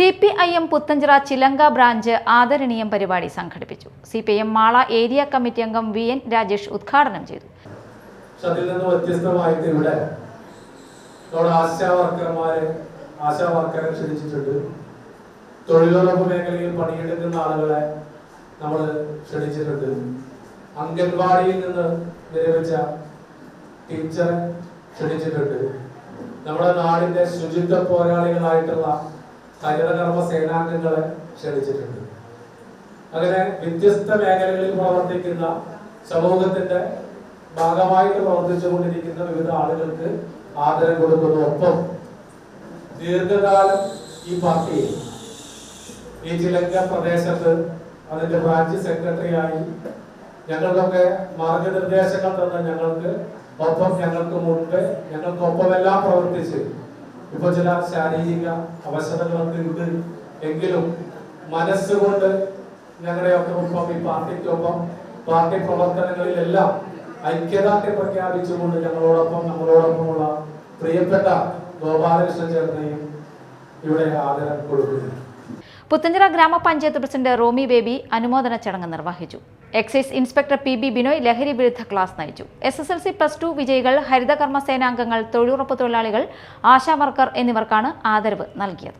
C P I M Puthenchira Chilanka branch ആദരണീയം പരിപാടി സംഘടിപ്പിച്ചു. C P M Mala area committee അംഗം V N Rajesh ഉദ്ഘാടനം ചെയ്തു. അതിൽ തൊഴിലുറപ്പ് മേഖലയിൽ പണിയെടുക്കുന്ന ആളുകളെ നമ്മൾ ക്ഷണിച്ചിട്ടുണ്ട്. അംഗൻവാടിയിൽ നിന്ന് വിരമിച്ച ടീച്ചറെ ക്ഷണിച്ചിട്ടുണ്ട്. നമ്മുടെ നാടിന്റെ ശുചിത്വ പോരാളികളായിട്ടുള്ള ഹരിതകർമ്മ സേനാംഗങ്ങളെ ക്ഷണിച്ചിട്ടുണ്ട്. അങ്ങനെ വ്യത്യസ്ത മേഖലകളിൽ പ്രവർത്തിക്കുന്ന സമൂഹത്തിന്റെ ഭാഗമായിട്ട് പ്രവർത്തിച്ചുകൊണ്ടിരിക്കുന്ന വിവിധ ആളുകൾക്ക് ആദരം കൊടുക്കുന്നു ഒപ്പം ദീർഘകാലം ഈ പാർട്ടി ഈ ചിലങ്ക പ്രദേശത്ത് അതിന്റെ ബ്രാഞ്ച് സെക്രട്ടറിയായി ഞങ്ങൾക്കൊക്കെ മാർഗനിർദ്ദേശങ്ങൾ തന്ന ഞങ്ങൾക്ക് ഒപ്പം ഞങ്ങൾക്ക് മുൻപ് ഞങ്ങൾക്കൊപ്പമെല്ലാം പ്രവർത്തിച്ച് ചില ശാരീരിക അവശതകളൊക്കെ ഉണ്ട്. എങ്കിലും മനസ്സുകൊണ്ട് ഞങ്ങളുടെയൊക്കെ ഒപ്പം ഈ പാർട്ടിക്കൊപ്പം പാർട്ടി പ്രവർത്തനങ്ങളിലെല്ലാം ഐക്യദാർഢ്യം പ്രഖ്യാപിച്ചുകൊണ്ട് ഞങ്ങളോടൊപ്പം നമ്മളോടൊപ്പമുള്ള പ്രിയപ്പെട്ട ഗോപാലകൃഷ്ണൻ ചേർന്നെയും ഇവിടെ ആദരം കൊടുക്കുന്നു. പുത്തഞ്ചിറ ഗ്രാമപഞ്ചായത്ത് പ്രസിഡന്റ് റോമി ബേബി അനുമോദന ചടങ്ങ് നിർവഹിച്ചു. Excise inspector P B Binoy ലഹരി വിരുദ്ധ ക്ലാസ് നയിച്ചു. S S L C plus two വിജയികൾ ഹരിതകർമ്മ സേനാംഗങ്ങൾ തൊഴിലുറപ്പ് തൊഴിലാളികൾ ആശാവർക്കർ എന്നിവർക്കാണ് ആദരവ് നൽകിയത്.